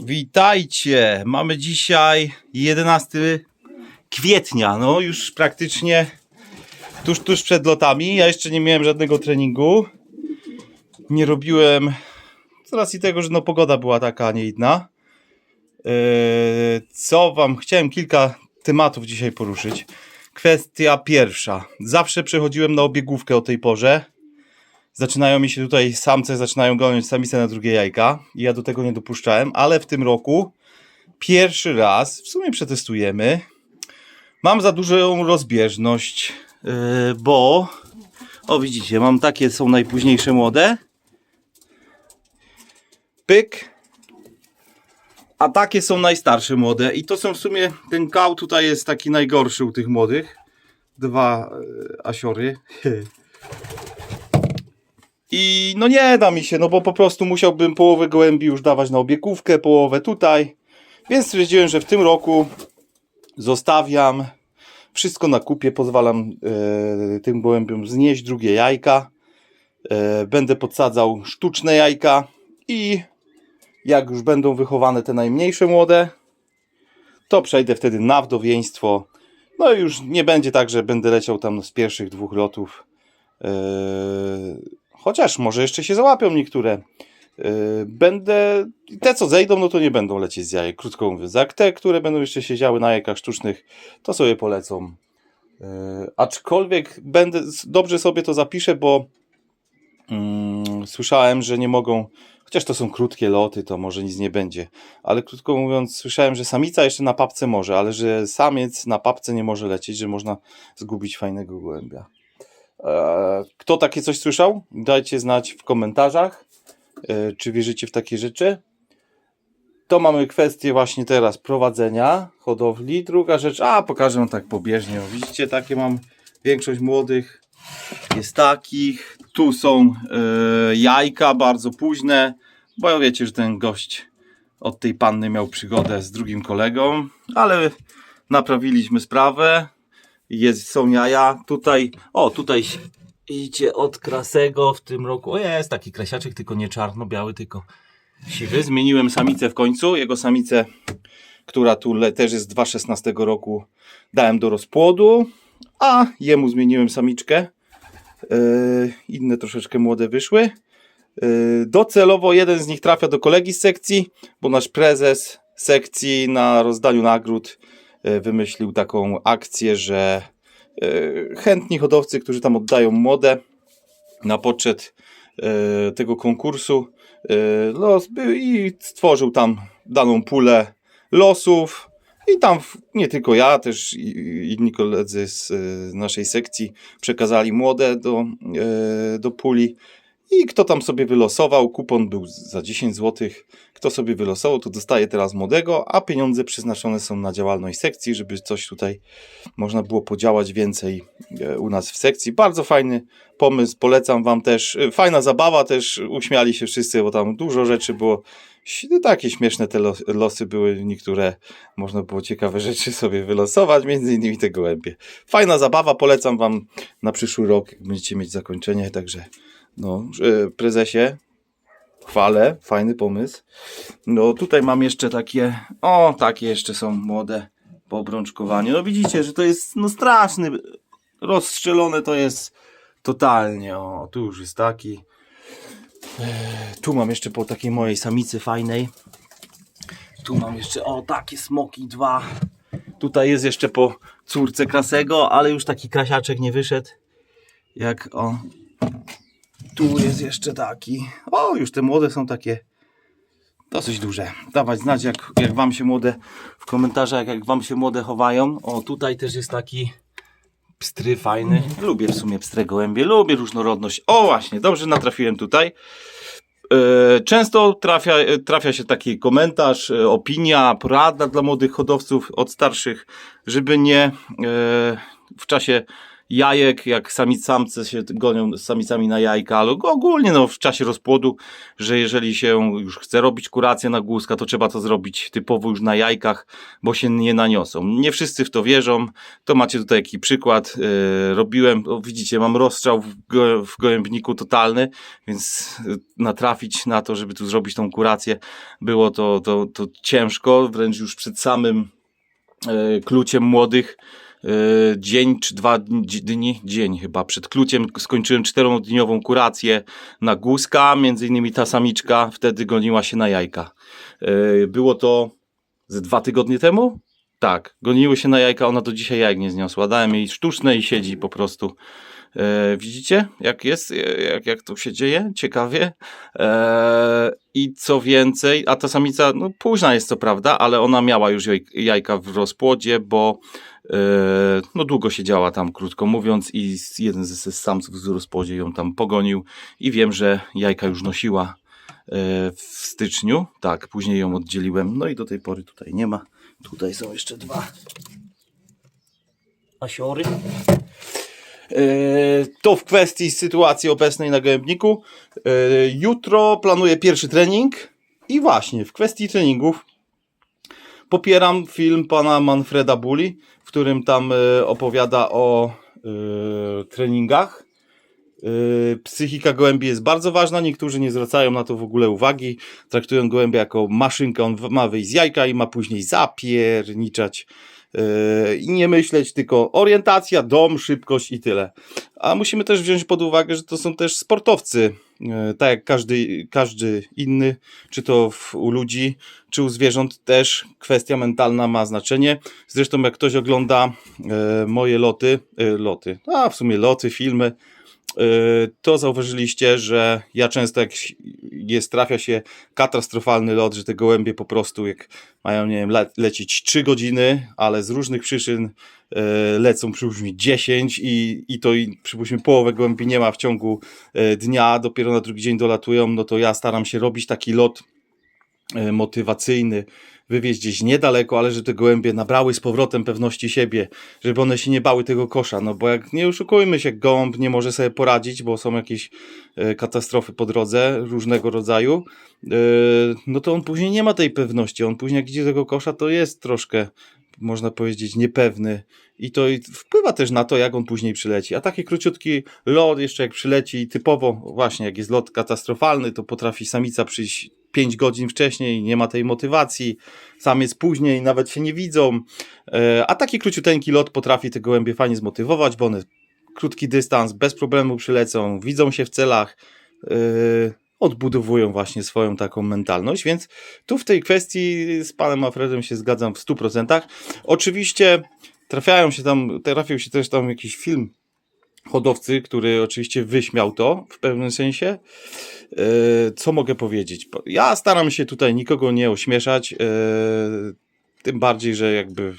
Witajcie! Mamy dzisiaj 11 kwietnia, no już praktycznie tuż, tuż przed lotami. Ja jeszcze nie miałem żadnego treningu. Nie robiłem z racji tego, że no pogoda była taka, a nie inna. Eee, Co wam chciałem kilka tematów dzisiaj poruszyć. Kwestia pierwsza. Zawsze przechodziłem na obiegówkę o tej porze. Zaczynają mi się tutaj samce, zaczynają gonić samice na drugie jajka. I ja do tego nie dopuszczałem, ale w tym roku pierwszy raz, w sumie przetestujemy, mam za dużą rozbieżność, yy, bo o widzicie, mam takie są najpóźniejsze młode. Pyk. A takie są najstarsze młode. I to są w sumie, ten kał tutaj jest taki najgorszy u tych młodych. Dwa e, asiory. I no nie da mi się, no bo po prostu musiałbym połowę gołębi już dawać na obiekówkę, połowę tutaj. Więc stwierdziłem, że w tym roku zostawiam wszystko na kupie, pozwalam e, tym gołębiom znieść drugie jajka. E, będę podsadzał sztuczne jajka i jak już będą wychowane te najmniejsze młode, to przejdę wtedy na wdowieństwo. No i już nie będzie tak, że będę leciał tam z pierwszych dwóch lotów. Eee, chociaż może jeszcze się załapią niektóre. Eee, będę. Te, co zejdą, no to nie będą lecieć z jajek, krótko mówiąc. Jak te, które będą jeszcze siedziały na jajkach sztucznych, to sobie polecą. Eee, aczkolwiek będę. Dobrze sobie to zapiszę, bo mm, słyszałem, że nie mogą. Chociaż to są krótkie loty, to może nic nie będzie. Ale krótko mówiąc, słyszałem, że samica jeszcze na papce może, ale że samiec na papce nie może lecieć, że można zgubić fajnego gołębia. Eee, Kto takie coś słyszał? Dajcie znać w komentarzach, e, czy wierzycie w takie rzeczy. To mamy kwestię właśnie teraz prowadzenia hodowli. Druga rzecz, a pokażę wam tak pobieżnie. Widzicie, takie mam większość młodych jest takich. Tu są e, jajka bardzo późne, bo wiecie, że ten gość od tej panny miał przygodę z drugim kolegą, ale naprawiliśmy sprawę. Jest, są jaja. Tutaj, o, tutaj idzie od krasego w tym roku. O, jest taki krasiaczek, tylko nie czarno-biały, tylko siwy. Zmieniłem samicę w końcu. Jego samicę, która tu też jest z 2016 roku, dałem do rozpłodu, a jemu zmieniłem samiczkę. Yy, inne troszeczkę młode wyszły. Yy, Docelowo jeden z nich trafia do kolegi z sekcji, bo nasz prezes sekcji na rozdaniu nagród yy, wymyślił taką akcję, że chętni hodowcy, którzy tam oddają młode na poczet yy, tego konkursu yy, los i stworzył tam daną pulę losów. I tam nie tylko ja, też inni koledzy z naszej sekcji przekazali młode do, do puli. I kto tam sobie wylosował, kupon był za 10 zł. Kto sobie wylosował, to dostaje teraz młodego, a pieniądze przeznaczone są na działalność sekcji, żeby coś tutaj można było podziałać więcej e, u nas w sekcji. Bardzo fajny pomysł, polecam Wam też. E, Fajna zabawa też, uśmiali się wszyscy, bo tam dużo rzeczy było. No Takie śmieszne te los- losy były, niektóre można było ciekawe rzeczy sobie wylosować, między innymi te gołębie. Fajna zabawa, polecam Wam na przyszły rok, jak będziecie mieć zakończenie, także no, e, prezesie, chwalę, fajny pomysł. No tutaj mam jeszcze takie, o takie jeszcze są młode po obrączkowaniu. No widzicie, że to jest no straszny, rozstrzelone to jest totalnie, o tu już jest taki. E, Tu mam jeszcze po takiej mojej samicy fajnej. Tu mam jeszcze, o takie smoki dwa. Tutaj jest jeszcze po córce krasego, ale już taki krasiaczek nie wyszedł. Jak o. Tu jest jeszcze taki. O, już te młode są takie dosyć duże. Dawać znać, jak, jak wam się młode w komentarzach, jak wam się młode chowają. O, tutaj też jest taki pstry fajny. Lubię w sumie pstre gołębie, lubię różnorodność. O, właśnie, dobrze natrafiłem tutaj. E, Często trafia, e, trafia się taki komentarz, e, opinia, porada dla młodych hodowców od starszych, żeby nie w czasie jajek, jak samic, samce się gonią z samicami na jajka, ale ogólnie no, w czasie rozpłodu, że jeżeli się już chce robić kurację na głuska, to trzeba to zrobić typowo już na jajkach, bo się nie naniosą. Nie wszyscy w to wierzą, to macie tutaj taki przykład, yy, robiłem, o, widzicie, mam rozstrzał w, go, w gołębniku totalny, więc yy, natrafić na to, żeby tu zrobić tą kurację, było to, to, to ciężko, wręcz już przed samym e, kluciem młodych e, dzień czy dwa dni, dzień chyba przed kluciem skończyłem czterodniową kurację na głuska, między innymi ta samiczka wtedy goniła się na jajka. E, Było to ze dwa tygodnie temu? Tak, goniły się na jajka, ona do dzisiaj jajek nie zniosła. Dałem jej sztuczne i siedzi po prostu. E, widzicie, jak jest, jak, jak to się dzieje? Ciekawie. E, I co więcej, a ta samica, no późna jest co prawda, ale ona miała już jaj, jajka w rozpłodzie, bo no długo siedziała tam, krótko mówiąc, i jeden ze, samców z rozpłodzie ją tam pogonił i wiem, że jajka już nosiła e, w styczniu. Tak, później ją oddzieliłem, no i do tej pory tutaj nie ma. Tutaj są jeszcze dwa asiory. E, To w kwestii sytuacji obecnej na gołębniku. E, Jutro planuję pierwszy trening i właśnie w kwestii treningów popieram film pana Manfreda Bulli, w którym tam e, opowiada o e, treningach. E, Psychika gołębi jest bardzo ważna, niektórzy nie zwracają na to w ogóle uwagi, traktują gołębia jako maszynkę, on ma wyjść z jajka i ma później zapierniczać. I nie myśleć, tylko orientacja, dom, szybkość i tyle. A musimy też wziąć pod uwagę, że to są też sportowcy, tak jak każdy, każdy inny, czy to w, u ludzi, czy u zwierząt też kwestia mentalna ma znaczenie. Zresztą jak ktoś ogląda yy, moje loty, yy, loty, a w sumie loty, filmy, to zauważyliście, że ja często jak jest, trafia się katastrofalny lot, że te gołębie po prostu jak mają, nie wiem, le lecieć 3 godziny, ale z różnych przyczyn e, lecą przypuśćmy 10 i, i to i, przypuśćmy połowę gołębi nie ma w ciągu e, dnia, dopiero na drugi dzień dolatują, no to ja staram się robić taki lot motywacyjny, wywieźć gdzieś niedaleko, ale żeby te gołębie nabrały z powrotem pewności siebie, żeby one się nie bały tego kosza, no bo jak nie oszukujmy się, gołąb nie może sobie poradzić, bo są jakieś e, katastrofy po drodze różnego rodzaju, e, no to on później nie ma tej pewności, on później jak idzie do tego kosza, to jest troszkę, można powiedzieć, niepewny. I to wpływa też na to, jak on później przyleci. A taki króciutki lot, jeszcze jak przyleci, typowo właśnie jak jest lot katastrofalny, to potrafi samica przyjść 5 godzin wcześniej, nie ma tej motywacji, sam jest później, nawet się nie widzą, E, a taki króciuteńki lot potrafi te gołębie fajnie zmotywować, bo one krótki dystans, bez problemu przylecą, widzą się w celach, e, odbudowują właśnie swoją taką mentalność, więc tu w tej kwestii z panem Alfredem się zgadzam w 100%. Oczywiście trafiają się tam, trafił się też tam jakiś film hodowcy, który oczywiście wyśmiał to w pewnym sensie. E, Co mogę powiedzieć? Po- Ja staram się tutaj nikogo nie ośmieszać, e, tym bardziej, że jakby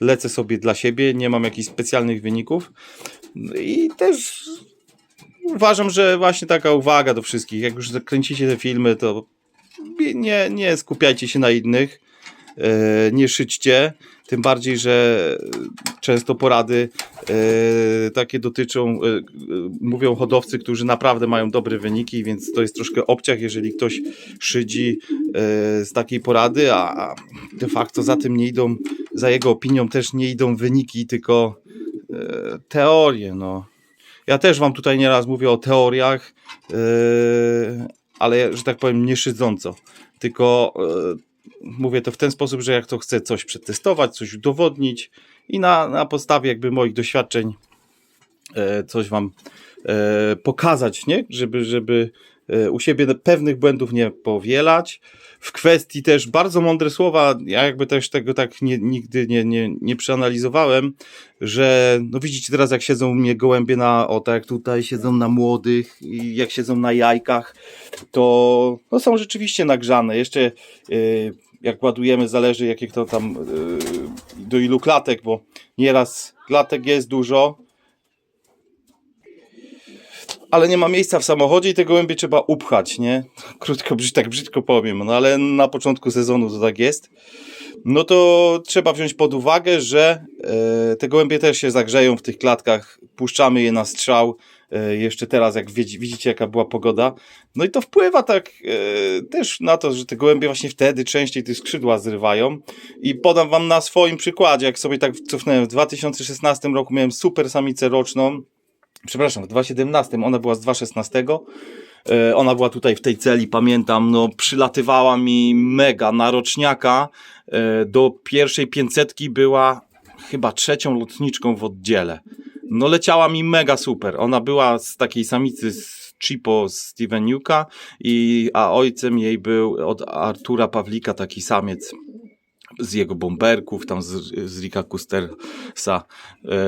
lecę sobie dla siebie, nie mam jakichś specjalnych wyników i też uważam, że właśnie taka uwaga do wszystkich, jak już kręcicie te filmy, to nie, nie skupiajcie się na innych, nie szydźcie, tym bardziej, że często porady e, takie dotyczą, e, e, mówią hodowcy, którzy naprawdę mają dobre wyniki, więc to jest troszkę obciach, jeżeli ktoś szydzi e, z takiej porady, a de facto za tym nie idą, za jego opinią też nie idą wyniki, tylko e, teorie, no. Ja też wam tutaj nieraz mówię o teoriach, e, ale że tak powiem nie szydząco, tylko e, mówię to w ten sposób, że jak to chcę coś przetestować, coś udowodnić i na, na podstawie jakby moich doświadczeń e, coś wam e, pokazać, nie? Żeby, żeby e, u siebie pewnych błędów nie powielać. W kwestii też bardzo mądre słowa, ja jakby też tego tak nie, nigdy nie, nie, nie przeanalizowałem, że no widzicie teraz jak siedzą u mnie gołębie na, o tak tutaj siedzą na młodych i jak siedzą na jajkach, to no, są rzeczywiście nagrzane. Jeszcze y, jak ładujemy, zależy jakie to tam y, do ilu klatek, bo nieraz klatek jest dużo. Ale nie ma miejsca w samochodzie i te gołębie trzeba upchać, nie? Krótko, tak brzydko powiem, no ale na początku sezonu to tak jest. No to trzeba wziąć pod uwagę, że e, te gołębie też się zagrzeją w tych klatkach, puszczamy je na strzał, e, jeszcze teraz jak widzi, widzicie jaka była pogoda, no i to wpływa tak e, też na to, że te gołębie właśnie wtedy częściej te skrzydła zrywają i podam wam na swoim przykładzie, jak sobie tak cofnąłem, w 2016 roku miałem super samicę roczną, przepraszam, w 2017, ona była z 2016. E, Ona była tutaj w tej celi, pamiętam, no przylatywała mi mega na roczniaka. E, Do pierwszej pięćsetki była chyba trzecią lotniczką w oddziale. No leciała mi mega super. Ona była z takiej samicy z Chipo z Steven Newka i a ojcem jej był od Artura Pawlika taki samiec z jego bomberków, tam z, z Rika Kustersa. E,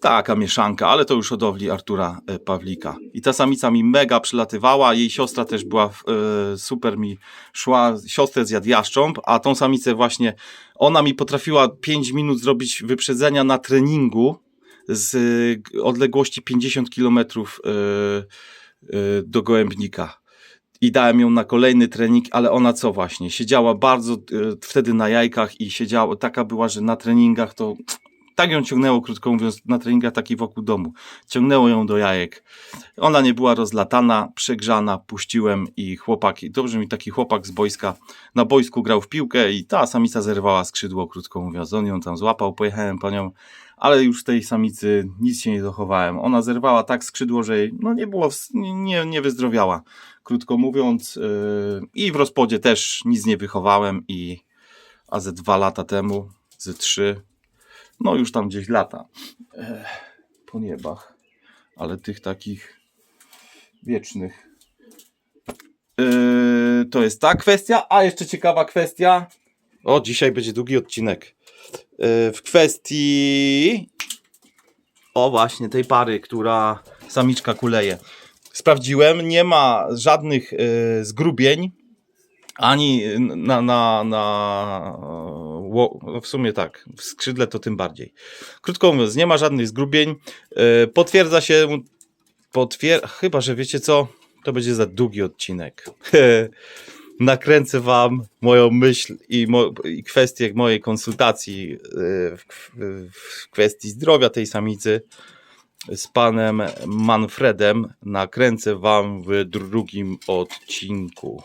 taka mieszanka, ale to już hodowli Artura e, Pawlika. I ta samica mi mega przylatywała, jej siostra też była e, super mi szła, siostrę zjadł jaszcząb, a tą samicę właśnie, ona mi potrafiła 5 minut zrobić wyprzedzenia na treningu z e, odległości 50 km e, e, do gołębnika i dałem ją na kolejny trening, ale ona co właśnie, siedziała bardzo e, wtedy na jajkach i siedziała, taka była, że na treningach to tak ją ciągnęło, krótko mówiąc, na treningach taki wokół domu. Ciągnęło ją do jajek. Ona nie była rozlatana, przegrzana, puściłem i chłopak, dobrze mi taki chłopak z boiska, na boisku grał w piłkę i ta samica zerwała skrzydło, krótko mówiąc. On ją tam złapał, pojechałem po nią, ale już tej samicy nic się nie dochowałem. Ona zerwała tak skrzydło, że jej, no nie było, nie, nie wyzdrowiała krótko mówiąc. Yy, I w rozpodzie też nic nie wychowałem i a ze dwa lata temu, ze trzy, no już tam gdzieś lata po niebach, ale tych takich wiecznych. Yy, to jest ta kwestia, a jeszcze ciekawa kwestia. O, dzisiaj będzie długi odcinek. Yy, w kwestii o właśnie tej pary, która samiczka kuleje. Sprawdziłem, nie ma żadnych y, zgrubień, ani na, na, na no w sumie tak, w skrzydle to tym bardziej. Krótko mówiąc, nie ma żadnych zgrubień. Y, potwierdza się, potwier chyba, że wiecie co, to będzie za długi odcinek. Nakręcę wam moją myśl i, mo, i kwestię mojej konsultacji y, w, w, w kwestii zdrowia tej samicy z panem Manfredem nakręcę wam w drugim odcinku.